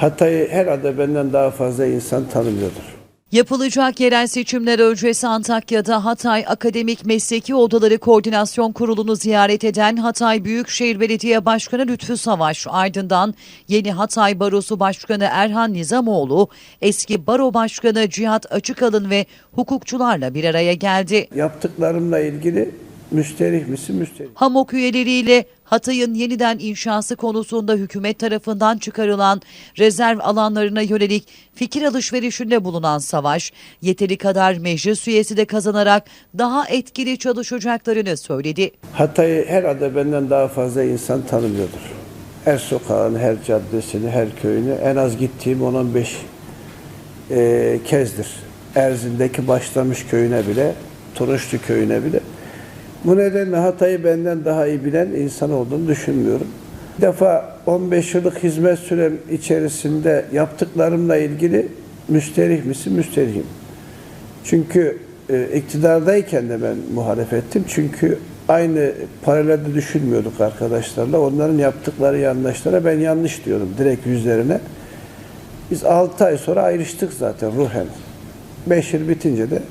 Hatay'ı herhalde benden daha fazla insan tanımıyordur. Yapılacak yerel seçimler öncesi Antakya'da Hatay Akademik Mesleki Odaları Koordinasyon Kurulu'nu ziyaret eden Hatay Büyükşehir Belediye Başkanı Lütfü Savaş ardından yeni Hatay Barosu Başkanı Erhan Nizamoğlu, eski Baro Başkanı Cihat Açıkalın ve hukukçularla bir araya geldi. Yaptıklarımla ilgili müsterih misin müsterih? HAMOK üyeleriyle Hatay'ın yeniden inşası konusunda hükümet tarafından çıkarılan rezerv alanlarına yönelik fikir alışverişinde bulunan Savaş, yeteri kadar meclis üyesi de kazanarak daha etkili çalışacaklarını söyledi. Hatay'ı herhalde benden daha fazla insan tanımıyordur. Her sokağını, her caddesini, her köyünü en az gittiğim 10-15 eee, kezdir. Erzin'deki başlamış köyüne bile, Turunçlu köyüne bile. Bu nedenle Hatay'ı benden daha iyi bilen insan olduğunu düşünmüyorum. Bir defa 15 yıllık hizmet sürem içerisinde yaptıklarımla ilgili müsterih misin? Müsterihim. Çünkü e, iktidardayken de ben muhalefettim. Çünkü aynı paralelde düşünmüyorduk arkadaşlarla. Onların yaptıkları yanlışlara ben yanlış diyordum direkt yüzlerine. Biz 6 ay sonra ayrıştık zaten ruhen. 5 yıl bitince de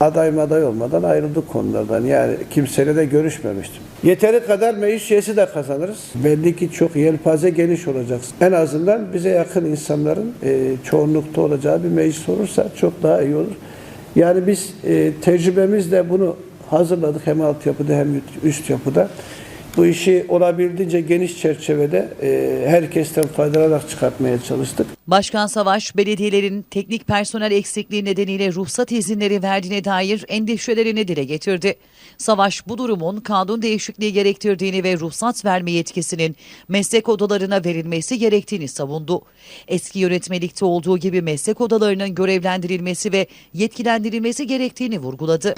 aday maday olmadan ayrıldık konulardan. Yani kimseyle de görüşmemiştim. Yeteri kadar meclis üyesi de kazanırız. Belli ki çok yelpaze geniş olacak. En azından bize yakın insanların e, çoğunlukta olacağı bir meclis olursa çok daha iyi olur. Yani biz e, tecrübemizle bunu hazırladık hem altyapıda hem üst yapıda. Bu işi olabildiğince geniş çerçevede e, herkesten faydalanarak çıkartmaya çalıştık. Başkan Savaş, belediyelerin teknik personel eksikliği nedeniyle ruhsat izinleri verdiğine dair endişelerini dile getirdi. Savaş bu durumun kanun değişikliği gerektirdiğini ve ruhsat verme yetkisinin meslek odalarına verilmesi gerektiğini savundu. Eski yönetmelikte olduğu gibi meslek odalarının görevlendirilmesi ve yetkilendirilmesi gerektiğini vurguladı.